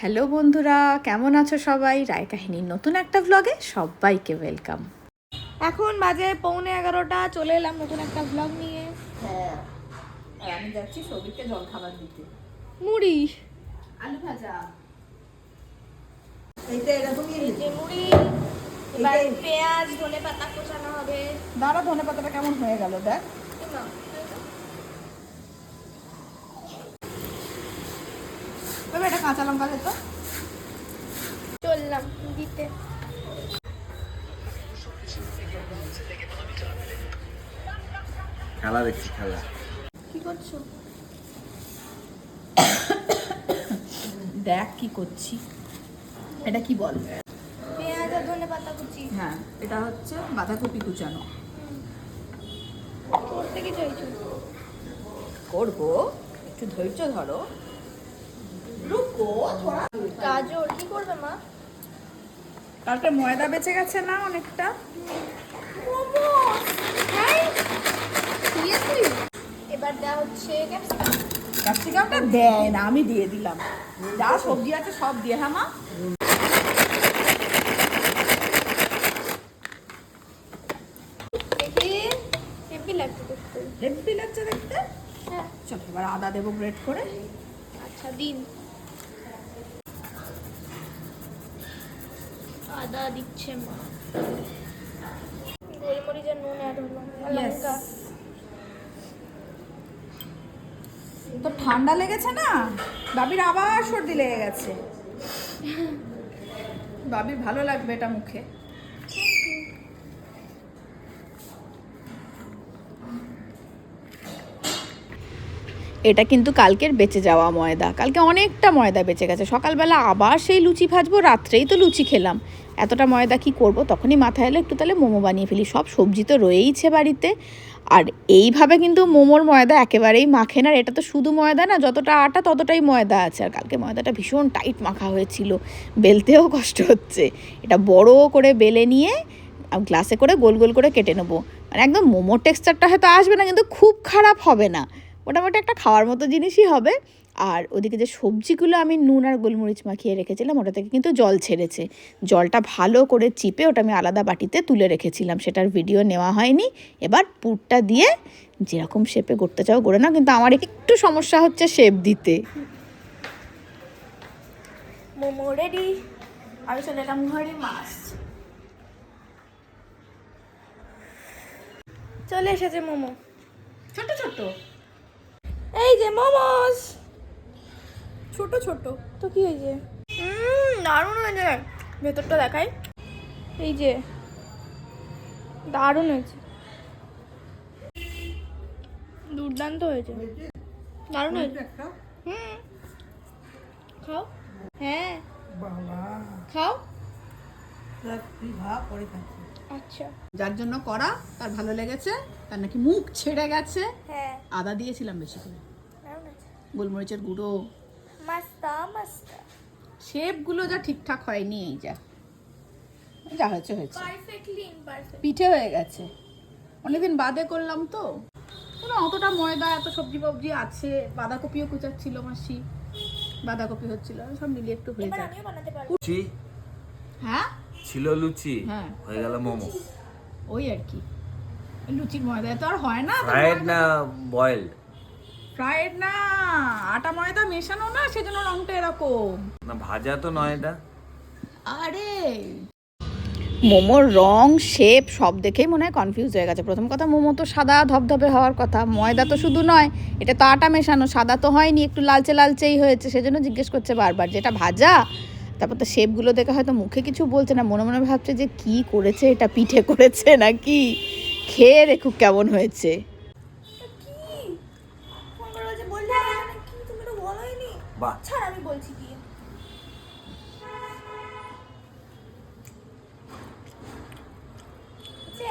Hello বন্ধুরা কেমন আছো সবাই? রায় কাহিনীর নতুন একটা ব্লগে সবাইকে ওয়েলকাম এখন বাজে পৌনে এগারোটা চলে এলাম নতুন একটা ব্লগ নিয়ে। হ্যাঁ আমি যাচ্ছি সবিকে জল খাবার দিতে। মুড়ি। আলু ভাজা। এইটা এরকমই এই যে মুড়ি পেঁয়াজ ধনে পাতা কোচানো হবে। দাঁড়া ধনে পাতাটা কেমন হয়ে গেল দেখ। তবে এটা কাঁচা লঙ্কা দে তো। চললাম দিতে। খেলা দেখছি খেলা। কি করছ? দেখ কি করছি। এটা কি বল? পেঁয়াজ আর ধনে পাতা কুচি। হ্যাঁ এটা হচ্ছে বাঁধাকপি কুচানো। করতে কি চাইছো? করব একটু ধৈর্য ধরো। গাজর কি করবে মা? কালকে ময়দা বেঁচে গেছে না অনেকটা? হাই এবার দেওয়া হচ্ছে ক্যাপসিকাম ক্যাপসিকামটা দেয় না আমি দিয়ে দিলাম। যা সবজি আছে সব দিয়ে হ্যাঁ মা? হেভি লাগছে দেখতে। হেব্বি লাগছে দেখতে? হ্যাঁ। চল এবার আদা দেবো গ্রেট করে। আচ্ছা দিন। আদা দিচ্ছে মা। গোলমরিচের নুন অ্যাড হলো। লঙ্কা। তো ঠান্ডা লেগেছে না? বাবির আবার সর্দি লেগে গেছে। বাবির ভালো লাগবে এটা মুখে। এটা কিন্তু কালকের বেঁচে যাওয়া ময়দা। কালকে অনেকটা ময়দা বেঁচে গেছে। সকালবেলা আবার সেই লুচি ভাজবো রাত্রেই তো লুচি খেলাম। এতটা ময়দা কি করব? তখনই মাথায় এলো একটু তাহলে মোমো বানিয়ে ফেলি। সব সবজি তো রয়েইছে বাড়িতে। আর এইভাবে কিন্তু মোমোর ময়দা একেবারেই মাখে না। এটা তো শুধু ময়দা না, যতটা আটা ততটাই ময়দা আছে। আর কালকে ময়দাটা ভীষণ টাইট মাখা হয়েছিল। বেলতেও কষ্ট হচ্ছে। এটা বড় করে বেলে নিয়ে গ্লাসে করে গোল গোল করে কেটে নেব। মানে একদম মোমোর টেক্সচারটা হয়তো আসবে না, কিন্তু খুব খারাপ হবে না। মোটামুটি একটা খাওয়ার মতো জিনিসই হবে। আর ওদিকে যে সবজিগুলো আমি নুন আর গোলমরিচ মাখিয়ে রেখেছিলাম ওটা থেকে কিন্তু জল ছেড়েছে। জলটা ভালো করে চিপে ওটা আমি আলাদা বাটিতে তুলে রেখেছিলাম সেটার ভিডিও নেওয়া হয়নি। এবার পুরটা দিয়ে যেরকম শেপে করতে চাও করে নাও কিন্তু আমার একটু সমস্যা হচ্ছে শেপ দিতে। মোমো রেডি আমি চলে এলাম ঘরে মাছ চলে এসেছে মোমো। ছোট ছোট। এই যে মোমোস! ছোট ছোট। তো কি হয়েছে? হুম দারুণ হয়েছে ভেতরটা দেখাই। এই যে দারুণ হয়েছে। দুর্দান্ত হয়েছে। দারুণ হয়েছে। হুম। খাও। হ্যাঁ। বাবা। খাও। আচ্ছা। যার জন্য করা তার ভালো লেগেছে তার নাকি মুখ ছেড়ে গেছে। হ্যাঁ। আদা দিয়েছিলাম বেশি করে। দারুণ হয়েছে। গোলমরিচের গুঁড়ো। মাস্তা মাস্তা শেপগুলো যা ঠিকঠাক হয়নি এই যা। যা হয়েছে হয়েছে। পারফেক্টলি ইমপারফেক্ট পিঠে হয়ে গেছে। অনেকদিন বাদে করলাম তো। কোনো অতটা ময়দা এত সবজি ফবজি আছে? বাঁধাকপিও কুচাচ্ছিল মাসি। বাঁধাকপি হচ্ছিল সব মিলিয়ে একটু হয়ে যায় লুচি? হ্যাঁ? ছিল লুচি হ্যাঁ। হয়ে গেল মোমো। ওই আর কি। লুচির ময়দা তো আর হয় না ফ্রাইড না বয়েলড ফ্রাইড না আটা ময়দা মেশানো না সেজন্য রংটা এরকম। না ভাজা তো নয় এটা। আরে! মোমোর রং শেপ সব দেখেই মনে হয় কনফিউজ হয়ে গেছে। প্রথম কথা মোমো তো সাদা ধবধবে হওয়ার কথা। ময়দা তো শুধু নয় এটা তো আটা মেশানো সাদা তো হয়নি একটু লালচে লালচেই হয়েছে সেজন্য জিজ্ঞেস করছে বারবার যেটা ভাজা? তারপর তো শেপগুলো দেখে হয়তো মুখে কিছু বলছে না মনে মনে ভাবছে যে কি করেছে এটা পিঠে করেছে নাকি? খেয়ে দেখুক কেমন হয়েছে কি ফোন করে বলছে বললে না কি তুমি তো বলোই নি বাহ। ছাড় আমি বলছি কি।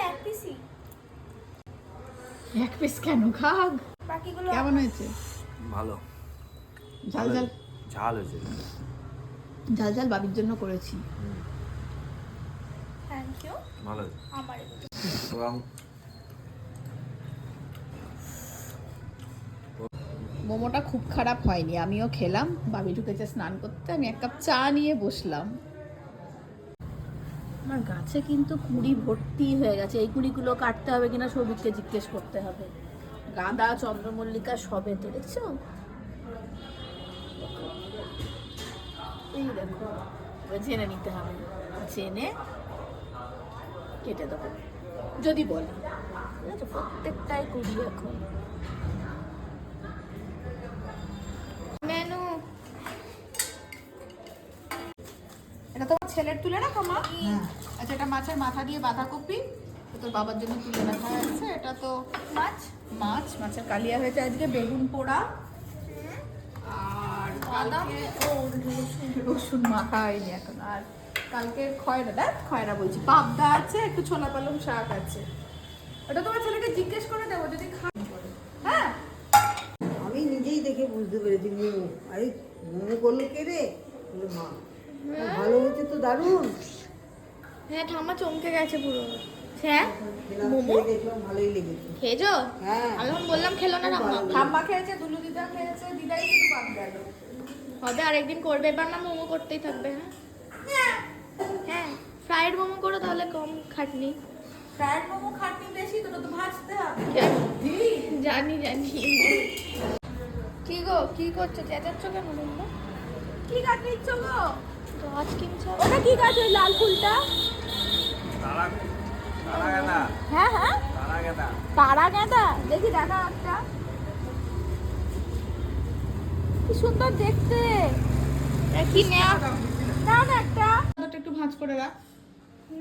এক পিসি এক পিস কেন খাক বাকিগুলো কেমন হয়েছে? ভালো। ঝাল ঝাল। ঝাল হয়েছে। ঝাল ঝাল বাবির জন্য করেছি। থ্যাংক ইউ ভালো আমার। এবং মোমোটা খুব খারাপ হয়নি। আমিও খেলাম, বাবি ঢুকেছে স্নান করতে, আমি এক কাপ চা নিয়ে বসলাম। আমার গাছে কিন্তু কুড়ি ভর্তি হয়ে গেছে, এই কুড়িগুলো কাটতে হবে কিনা সৌভিককে জিজ্ঞেস করতে হবে। গাঁদা, চন্দ্রমল্লিকা সবে তো দেখছ এই দেখো জেনে নিতে হবে। জেনে কেটে দেবো। যদি বলে প্রত্যেকটাই কুড়ি এখন। ছেলের তুলে রাখো মা। আচ্ছা এটা মাছের মাথা দিয়ে বাঁধাকপি। তোর বাবার জন্য তুলে রাখা হয়েছে। এটা তো মাছ? মাছ মাছের কালিয়া হয়েছে আজকে বেগুন পোড়া। আর কালকে ও রসুন রসুন মাখা হয়নি এখন। আর কালকে খয়রা দেখ খয়রা বলছি। পাবদা আছে একটু ছোলা পালং শাক আছে। ওটা তোমার ছেলেকে জিজ্ঞেস করে দেবো যদি করে হ্যাঁ? আমি নিজেই দেখে বুঝতে পেরেছি মোমো আরে মোমো করল কে রে? মা। ভালো হয়েছে তো দারুণ। হ্যাঁ ঠাম্মা চমকে গেছে পুরো। হ্যাঁ? মোমো? দেখলাম ভালোই লেগেছে। খেয়েছো? হ্যাঁ। আমি যখন বললাম খেলো না ঠাম্মা। ঠাম্মা খেয়েছে দুলু দিদা খেয়েছে দিদাই শুধু বাদ গেল। হবে আরেকদিন করবে। এবার না মোমো করতেই থাকবে হ্যাঁ? হ্যাঁ ফ্রাইড মোমো করো তাহলে কম খাটনি। ফ্রাইড মোমো খাটনি বেশি তো ভাজতে হবে। জানি জানি। কি গো কি করছ? চেঁচাচ্ছ কেন কি কাট নিচ্ছ গো? গাছ কিনছো? ওটা কি গাছ ওই লাল ফুলটা? তারা তারা গেদা। হ্যাঁ হ্যাঁ। তারা গেদা। তারা গাঁদা? দেখি দেখা একটা। কি সুন্দর দেখতে। কি নেয়া। দাও না একটা। ওটা একটু ভাঁজ করে রাখ।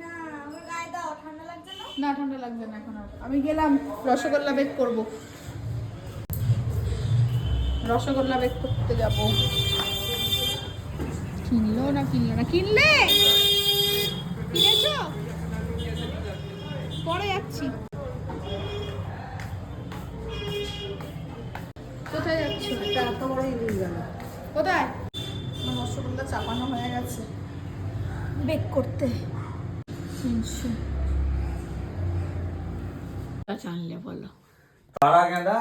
না আমার গায়ে দাও ঠান্ডা লাগছে না? না ঠান্ডা লাগবে না এখন আর। আমি গেলাম রসগোল্লা বেক করব। রসগোল্লা বেক করতে যাব। কিনলো না কিনলো না? কিনলে? কিনেছো? পরে যাচ্ছি। কোথায় যাচ্ছ? এটা এত বড় ইলিশ গেল কোথায়? রসগোল্লা চাপানো হয়ে গেছে। বেক করতে। তিনশো জানলে বলো। তারা গেঁদা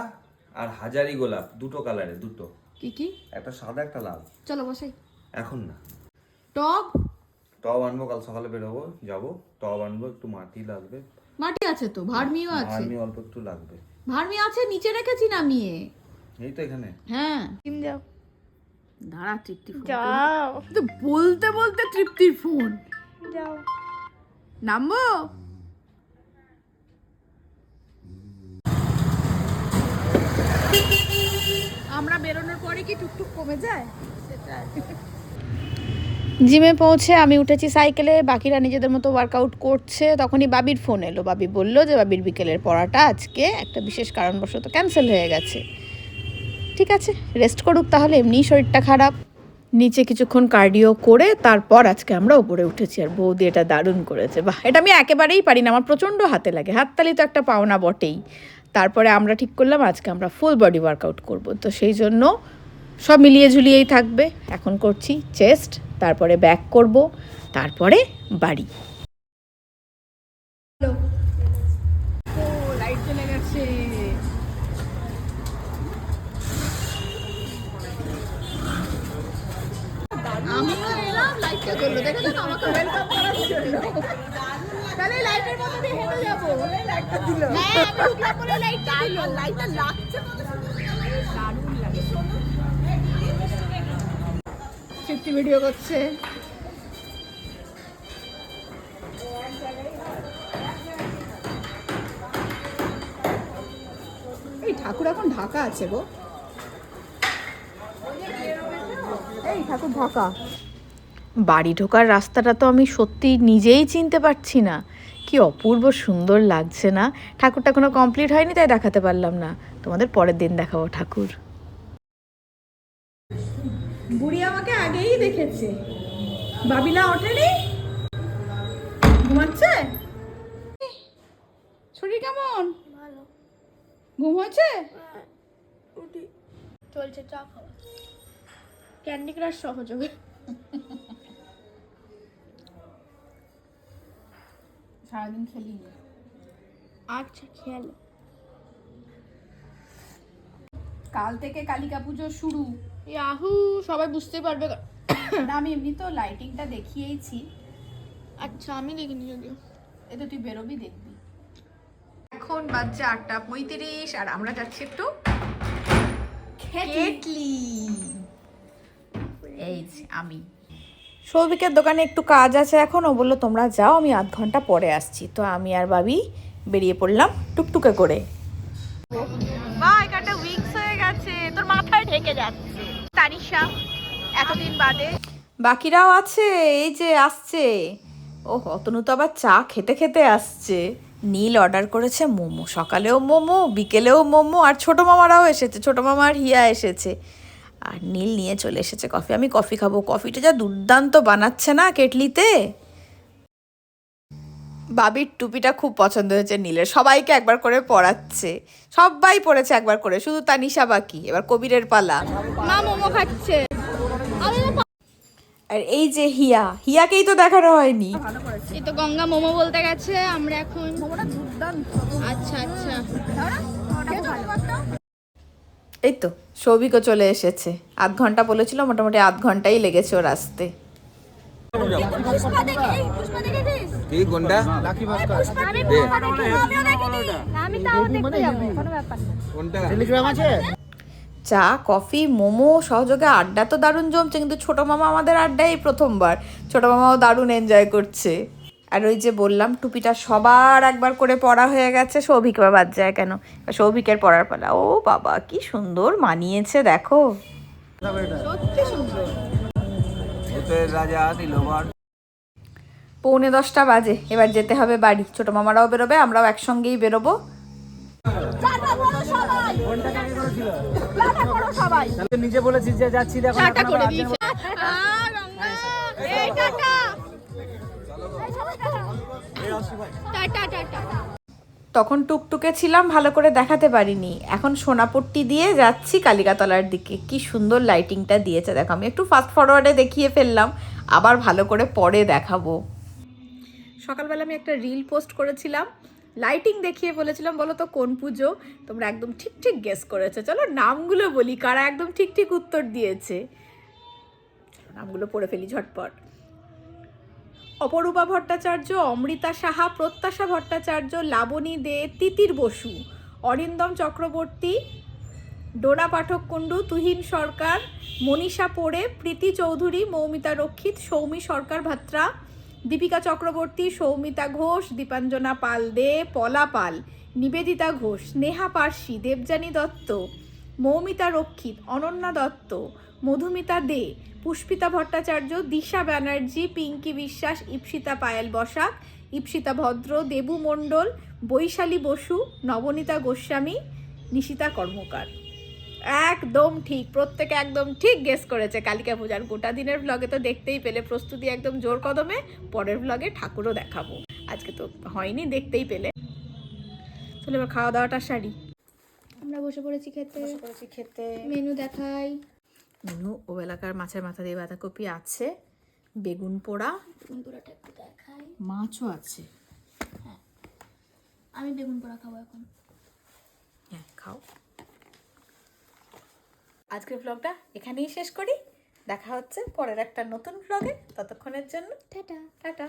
আর হাজারি গোলাপ দুটো কালারে দুটো। কি কি? একটা সাদা একটা লাল। চলো বসাই। এখন না। টব? টব আনব কাল সকালে বেরোবো যাব। টব আনব একটু মাটি লাগবে। মাটি আছে তো ভার্মিও আছে। আমি অল্প একটু লাগবে। ভার্মি আছে নিচে রেখেছি নামিয়ে এই তো এখানে। হ্যাঁ। কিন যাও দাঁড়া তৃপ্তি ফোন যাও। তো বলতে বলতে তৃপ্তির ফোন। যাও। নামবো? আমরা বেরোনোর পরে কি টুকটুক কমে যায়? জিমে পৌঁছে আমি উঠেছি সাইকেলে, বাকিরা নিজেদের মতো ওয়ার্কআউট করছে। তখনই বাবির ফোন এলো। বাবি বলল যে, বাবির বিকেলের পড়াটা আজকে একটা বিশেষ কারণবশত ক্যান্সেল হয়ে গেছে। ঠিক আছে রেস্ট করুক তাহলে, এমনিই শরীরটা খারাপ। নিচে কিছুক্ষণ কার্ডিও করে, তারপর আজকে আমরা উপরে উঠেছি। আর বৌদি এটা দারুণ করেছে। বাহ, এটা আমি একেবারেই পারি না। আমার প্রচণ্ড হাতে লাগে। হাততালি তো একটা পাওনা বটেই। তারপরে আমরা ঠিক করলাম, আজকে আমরা ফুল বডি ওয়ার্কআউট করব। তো সেই জন্য সব মিলিয়ে ঝুলিয়েই থাকবে। এখন করছি চেস্ট তারপরে ব্যাক করব তারপরে বাড়ি। লাইটটা তাহলে লাইটের মধ্যে দিয়ে হেঁটে যাব। দিল হ্যাঁ আমি লাইটটা দিল। লাইটটা লাগছে দারুণ ফিফটি ভিডিও করছে। এই ঠাকুর এখন ঢাকা আছে গো। এই ঠাকুর ঢাকা। বাড়ি ঢোকার রাস্তাটা তো আমি সত্যি নিজেই চিনতে পারছি না। কি অপূর্ব সুন্দর লাগছে না। ঠাকুরটা কোনো কমপ্লিট হয়নি, তাই দেখাতে পারলাম না। তোমাদের পরের দিন দেখাবো ঠাকুর। বুড়ি আমাকে আগেই দেখেছে। বাবিলা ওঠেনি? ঘুমাচ্ছে? শরীর কেমন? ভালো। ঘুম হয়েছে উঠি। চলছে চা খাওয়া ক্যান্ডি ক্রাশ সহযোগে সারাদিন খেলি আচ্ছা খেয়াল কাল থেকে কালিকা পুজো শুরু। ইয়াহু সবাই বুঝতে পারবে। না আমি এমনি তো লাইটিংটা দেখিয়েইছি আচ্ছা আমি দেখিনি যদিও। এ তো তুই বেরোবি দেখবি। এখন বাজছে আটটা পঁয়ত্রিশ আর আমরা যাচ্ছি একটু কেটলি। এই আমি। সৌভিকের দোকানে একটু কাজ আছে এখন ও বলল তোমরা যাও আমি আধ ঘণ্টা পরে আসছি। তো আমি আর বাবি বেরিয়ে পড়লাম টুকটুকে করে। ঢেকে যাচ্ছে। তানিশা, এতদিন বাদে বাকিরাও আছে, এই যে আসছে। ও অতনু তো আবার চা খেতে খেতে আসছে। নীল অর্ডার করেছে মোমো। সকালেও মোমো, বিকেলেও মোমো, আর ছোটো মামারাও এসেছে। ছোটো মামা আর হিয়া এসেছে। আর নীল নিয়ে চলে এসেছে কফি আমি কফি খাব। কফিটা যা দুর্দান্ত বানাচ্ছে না কেটলিতে? বাবির টুপিটা খুব পছন্দ হয়েছে নীলের। সবাইকে একবার করে পড়াচ্ছে সবাই পড়েছে একবার করে শুধু তানিশা বাকি। এবার কবিরের পালা। মা মোমো খাচ্ছে। আর এই যে হিয়া হিয়াকেই তো দেখানো হয়নি। এই তো গঙ্গা মোমো বলতে গেছে আমরা এখন আচ্ছা আচ্ছা। এই তো সৌভিকও চলে এসেছে। আধ ঘণ্টা বলেছিল মোটামুটি আধ ঘন্টাই লেগেছে ওর আসতে। কি কোনটা আমি তাও দেখতে যাব কোনো ব্যাপার না। কোনটা? চা কফি মোমো সহযোগে আড্ডা তো দারুণ জমছে কিন্তু ছোটো মামা আমাদের আড্ডাই প্রথমবার। ছোটো মামাও দারুণ এনজয় করছে। আর ওই যে বললাম টুপিটা সবার একবার করে পড়া হয়ে গেছে। সৌভিক বা বাদ যায় কেন? সৌভিকের পড়ার পালা। ও বাবা কি সুন্দর মানিয়েছে দেখো। রাজা দিলবার পৌনে দশটা বাজে এবার যেতে হবে বাড়ি ছোটো মামারাও বেরোবে আমরাও একসঙ্গেই বেরোবো নিজে বলেছিস যে যাচ্ছি দেখো তখন টুকটুকে ছিলাম ভালো করে দেখাতে পারিনি এখন সোনাপট্টি দিয়ে যাচ্ছি কালিকাতলার দিকে কি সুন্দর লাইটিংটা দিয়েছে দেখো আমি একটু ফাস্ট ফরওয়ার্ডে দেখিয়ে ফেললাম আবার ভালো করে পরে দেখাবো সকালবেলা আমি একটা রিল পোস্ট করেছিলাম লাইটিং দেখিয়ে বলেছিলাম, বলো তো কোন পুজো? তোমরা একদম ঠিক ঠিক গেস করেছ। চলো নামগুলো বলি, কারা একদম ঠিক ঠিক উত্তর দিয়েছে। নামগুলো পড়ে ফেলি ঝটপট। অপরূপা ভট্টাচার্য, অমৃতা সাহা, প্রত্যাশা ভট্টাচার্য, লাবণী দে, তিতির বসু, অরিন্দম চক্রবর্তী, ডোনা পাঠক কুণ্ডু, তুহিন সরকার, মনীষা পোড়ে, প্রীতি চৌধুরী, মৌমিতা রক্ষিত, সৌমি সরকার ভাত্রা দীপিকা চক্রবর্তী, সৌমিতা ঘোষ, দীপাঞ্জনা পাল দে, পলা পাল, নিবেদিতা ঘোষ নেহা পার্সি দেবযানী দত্ত, মৌমিতা রক্ষিত, অনন্যা দত্ত, মধুমিতা দে, পুষ্পিতা ভট্টাচার্য, দিশা ব্যানার্জি, পিঙ্কি বিশ্বাস, ইপসিতা পায়েল বসাক, ইপসিতা ভদ্র, দেবু মণ্ডল, বৈশালী বসু, নবনীতা গোস্বামী, নিশিতা কর্মকার। একদম ঠিক প্রত্যেকে একদম ঠিক গেস করেছে। কালিকা পূজার গোটা দিনের ব্লগে তো দেখতেই পেলে প্রস্তুতি একদম জোর কদমে পরের ব্লগে ঠাকুরও দেখাবো। আজকে তো হয়নি দেখতেই পেলে। তাহলে এবার খাওয়া দাওয়াটা সারি। আমরা বসে পড়েছি খেতে। পড়েছি খেতে। মেনু দেখাই। মেনু ও এলাকার মাছের মাথা দিয়ে বাঁধাকপি আছে বেগুন পোড়া দেখাই। মাছও আছে। আমি বেগুন পোড়া খাব এখন। হ্যাঁ খাও। আজকের ব্লগটা এখানেই শেষ করি। দেখা হচ্ছে পরের একটা নতুন ব্লগে ততক্ষণের জন্য টাটা। টাটা।